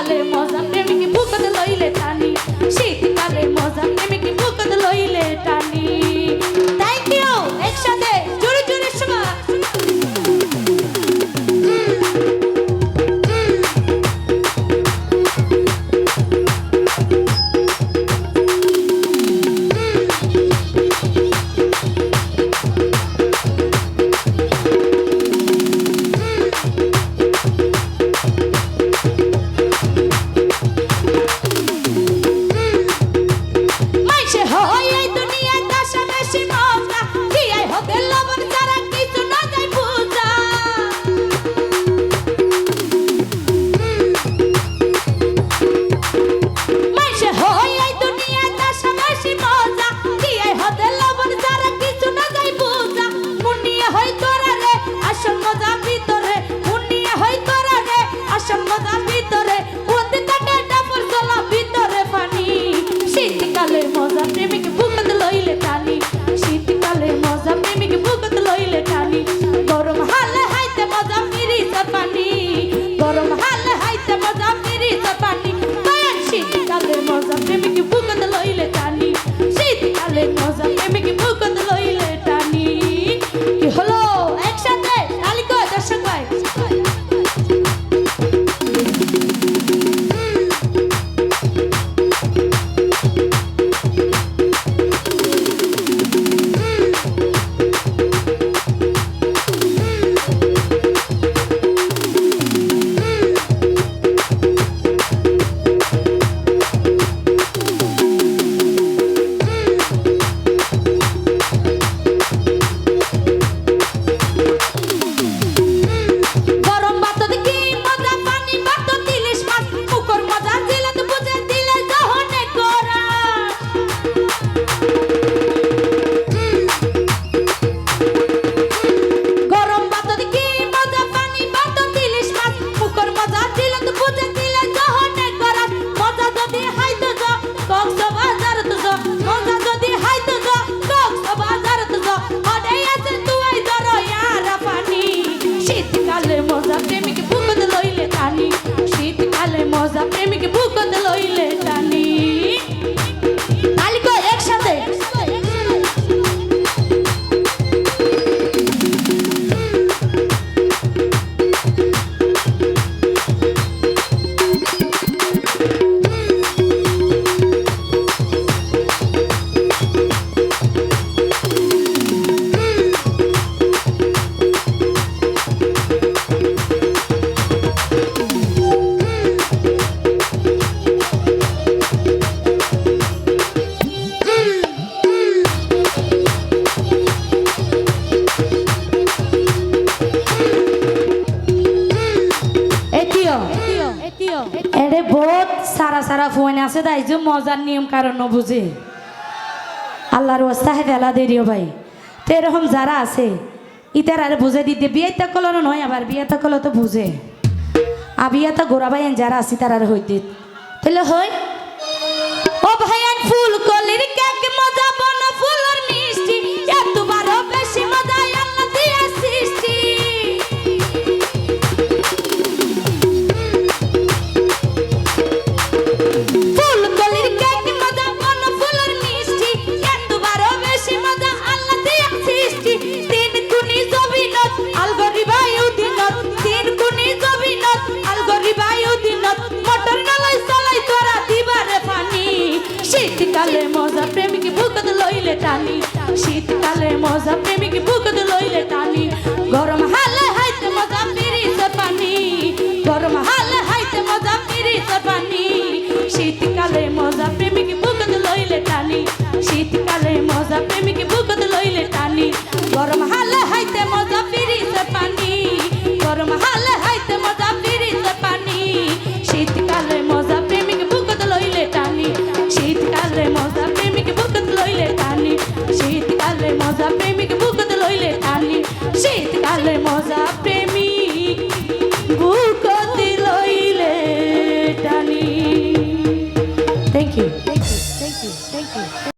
Alemosa এরে বহুত সারা সারা phone আছে তাই যে মজার নিয়ম কারণ বুঝে আল্লাহর ফেলা ভাই। তো এরকম যারা আছে, ইতার আর বুঝে দিতে, বিয়ে তো কলো নয়, আবার বিয়ে তো কলো তো বুঝে। আবিয়া তো গোড়া ভাই যারা আছে, তার আর হইতে। তাহলে হয় ও ভাইয়া